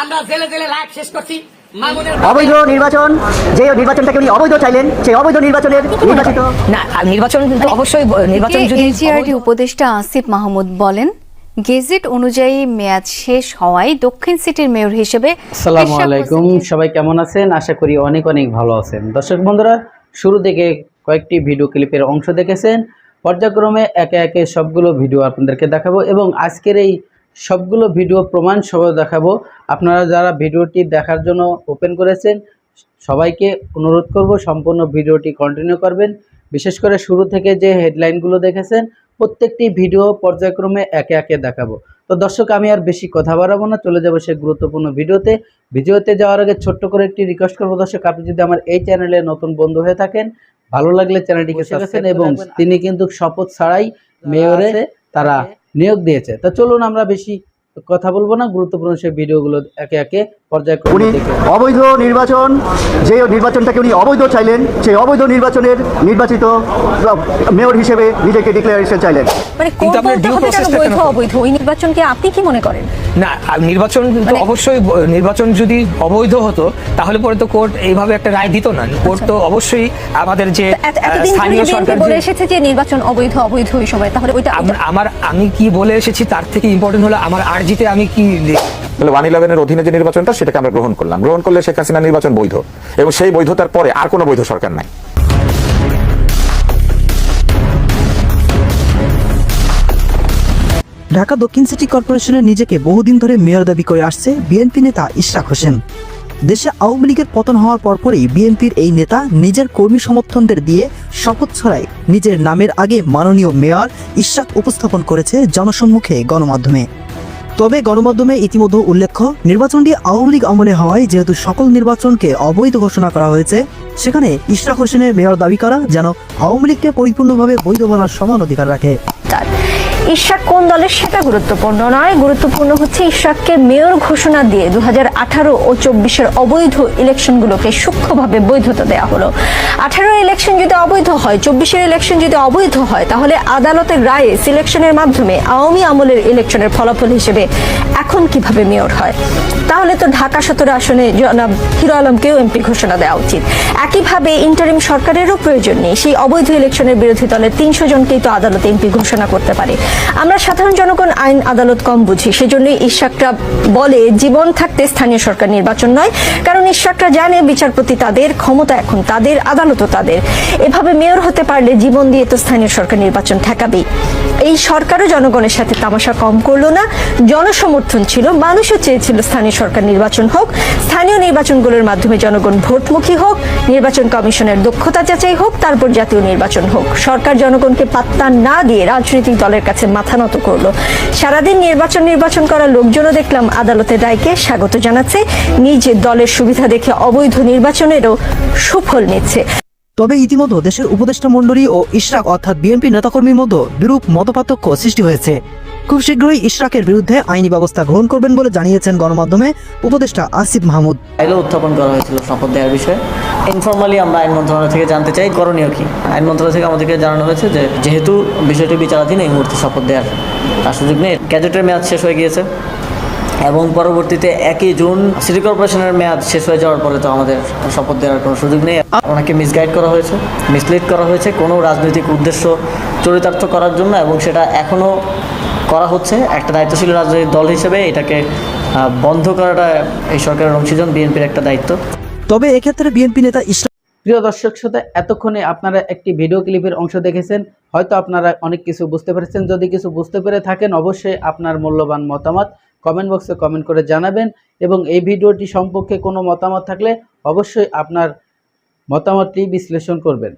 আমরা জেলে জেলে লাখ শেষ করছি। অবৈধ নির্বাচন যে নির্বাচনটাকে উনি অবৈধ চাইলেন সেই অবৈধ নির্বাচনের নির্বাচিত না আর নির্বাচন অবশ্যই নির্বাচন যদি এনসিআরটি উপদেষ্টা আসিফ মাহমুদ বলেন গেজেট অনুযায়ী মেয়াদ শেষ হওয়ায় দক্ষিণ সিটির মেয়র হিসেবে আসসালামু আলাইকুম সবাই কেমন আছেন? আশা করি অনেক অনেক ভালো আছেন। দর্শক বন্ধুরা শুরু থেকে কয়েকটি ভিডিও ক্লিপের অংশ দেখেছেন। পর্যায়ক্রমে একে একে সবগুলো ভিডিও আপনাদেরকে দেখাবো এবং আজকের এই সবগুলো ভিডিও প্রমাণ সহ দেখাবো। আপনারা যারা ভিডিওটি দেখার জন্য ওপেন করেছেন সবাইকে অনুরোধ করব সম্পূর্ণ ভিডিওটি কন্টিনিউ করবেন। বিশেষ করে শুরু থেকে যে হেডলাইনগুলো দেখেছেন প্রত্যেকটি ভিডিও পর্যায়ক্রমে একে একে দেখাবো। তো দর্শক আমি আর বেশি কথা বাড়াবো না চলে যাব সেই গুরুত্বপূর্ণ ভিডিওতে। ভিডিওতে যাওয়ার আগে ছোট্ট করে একটি রিকোয়েস্ট করব দর্শক আপনি যদি আমার এই চ্যানেলে নতুন বন্ধু হয়ে থাকেন ভালো লাগলে চ্যানেলটিকে এবং তিনি কিন্তু শপথ ছাড়াই মেয়রে তারা নিয়োগ দিয়েছে। তা চলুন আমরা বেশি কথা বলব না। গুরুত্বপূর্ণ সেই ভিডিওগুলো একে একে উনি অবৈধ নির্বাচন যে নির্বাচনটাকে উনি অবৈধ চাইলেন সেই অবৈধ নির্বাচনের নির্বাচিত মেয়র হিসেবে নিজেকে ডিক্লারেশন চাইলেন। মানে আপনি কি মনে করেন? না নির্বাচন কিন্তু মানে- অবশ্যই নির্বাচন যদি অবৈধ হতো তাহলে পরে তো কোর্ট এইভাবে একটা রায় দিত না। কোর্ট তো অবশ্যই আমাদের যে স্থানীয় সরকার বলে এসেছে যে নির্বাচন অবৈধ অবৈধ ওই সময় তাহলে ওইটা আমার আমি কি বলে এসেছি তার থেকে ইম্পর্টেন্ট হলো আমার আরজিতে আমি কি তাহলে ওয়ান ইলেভেনের অধীনে যে নির্বাচনটা, সেটাকে আমরা গ্রহণ করলাম। গ্রহণ করলে শেখ হাসিনা নির্বাচন বৈধ। এবং সেই বৈধতার পরে আর কোনো বৈধ সরকার নাই। ঢাকা দক্ষিণ সিটি কর্পোরেশনের নিজেকে বহুদিন ধরে মেয়র দাবি করে আসছে বিএনপি নেতা ইশরাক হোসেন। দেশে আওয়ামী লীগের পতন হওয়ার পরপরই বিএনপির এই নেতা নিজের কর্মী সমর্থনদের দিয়ে শপথ ছড়ায়। নিজের নামের আগে মাননীয় মেয়র ইশরাক উপস্থাপন করেছে জনসম্মুখে গণমাধ্যমে। তবে গণমাধ্যমে ইতিমধ্যে উল্লেখ্য, নির্বাচনটি আওয়ামী লীগ আমলে হওয়ায় যেহেতু সকল নির্বাচনকে অবৈধ ঘোষণা করা হয়েছে, সেখানে ইশরাক হোসেনের মেয়র দাবি করা যেন আওয়ামী লীগকে পরিপূর্ণভাবে বৈধ বলার সমান অধিকার রাখে। তার ইশরাক কোন দলের সেটা গুরুত্বপূর্ণ নয়। গুরুত্বপূর্ণ হচ্ছে ইশরাককে মেয়র ঘোষণা দিয়ে দু আঠারো ও চব্বিশের অবৈধ ইলেকশনগুলোকে সূক্ষ্মভাবে বৈধতা দেওয়া হলো। আঠারো ইলেকশন যদি অবৈধ হয়, চব্বিশের ইলেকশন যদি অবৈধ হয়, তাহলে আদালতের রায়ে সিলেকশনের মাধ্যমে আওয়ামী আমলের ইলেকশনের ফলাফল হিসেবে এখন কীভাবে মেয়র হয়? তাহলে তো ঢাকা সতেরো আসনে জনাব হিরো আলমকেও এমপি ঘোষণা দেওয়া উচিত। একইভাবে ইন্টারিম সরকারেরও প্রয়োজন নেই। সেই অবৈধ ইলেকশনের বিরোধী দলের তিনশো জনকেই তো আদালতে এমপি ঘোষণা করতে পারে। আমরা সাধারণ জনগণ আইন আদালত কম বুঝি, সেজন্যই ইশাকরা বলে, জীবন থাকতে স্থানীয় সরকার নির্বাচন নয়, কারণ ইশাকরা জানে বিচারপতি তাদের, ক্ষমতা এখন তাদের, আদালতও তাদের। এভাবে মেয়র হতে পারলে জীবন দিয়ে তো স্থানীয় সরকার নির্বাচন ঠেকাবেই। এই সরকারও জনগণের সাথে তামাশা কম করল না, জনসমর্থন ছিল, মানুষও চেয়েছিল স্থানীয় সরকার নির্বাচন হোক স্থানীয় নির্বাচনগুলোর মাধ্যমে জনগণ ভোটমুখী হোক, নির্বাচন কমিশনের দক্ষতা যাচাই হোক, তারপর জাতীয় নির্বাচন হোক। সরকার জনগণকে পাত্তা না দিয়ে রাজনৈতিক দলের কাছে মাথা নত করল। সারাদিন নির্বাচন নির্বাচন করা লোকজনও দেখলাম আদালতের রায়কে স্বাগত জানাচ্ছে। নিজের দলের সুবিধা দেখে অবৈধ নির্বাচনেরও সুফল নিচ্ছে। তবে ইতিমধ্যে দেশের উপদেষ্টা মণ্ডলী ও ইশরাক অর্থাৎ বিএনপি নেতাকর্মীর মধ্যে বিরূপ মতপার্থক্য সৃষ্টি হয়েছে। খুব শীঘ্রই ইশরাকের বিরুদ্ধে আইনি ব্যবস্থা গ্রহণ করবেন বলে জানিয়েছেন গণমাধ্যমে উপদেষ্টা আসিফ মাহমুদ। ফাইলও উত্থাপন করা হয়েছিল শপথ দেওয়ার বিষয়ে। ইনফর্মালি আমরা আইন মন্ত্রণালয় থেকে জানতে চাই, করণীয় কি? আইন মন্ত্রণালয় থেকে আমাদেরকে জানানো হয়েছে যে, যেহেতু বিষয়টি বিচারাধীন, এই মুহূর্তে শপথ দেওয়ার তার সুযোগ নেই। গ্যাজেটের মেয়াদ শেষ হয়ে গিয়েছে এবং পরবর্তীতে একই জুন সিটি কর্পোরেশনের মেয়াদ শেষ হয়ে যাওয়ার পরে তো আমাদের শপথ দেওয়ার কোনো সুযোগ নেই। ওনাকে মিসগাইড করা হয়েছে মিসলিড করা হয়েছে কোনো রাজনৈতিক উদ্দেশ্য চরিতার্থ করার জন্য এবং সেটা এখনও করা হচ্ছে। একটা দায়িত্বশীল রাজনৈতিক দল হিসেবে এটাকে বন্ধ করাটা এই সরকারের অংশীজন বিএনপির একটা দায়িত্ব। তবে এক্ষেত্রে বিএনপি নেতা ইশরাক প্রিয় দর্শক শ্রোতা এতক্ষণে আপনারা একটি ভিডিও ক্লিপের অংশ দেখেছেন। হয়তো আপনারা অনেক কিছু বুঝতে পেরেছেন। যদি কিছু বুঝতে পেরে থাকেন অবশ্যই আপনার মূল্যবান মতামত কমেন্ট বক্সে কমেন্ট করে জানাবেন এবং এই ভিডিওটি সম্পর্কে কোনো মতামত থাকলে অবশ্যই আপনার মতামতটি বিশ্লেষণ করবেন।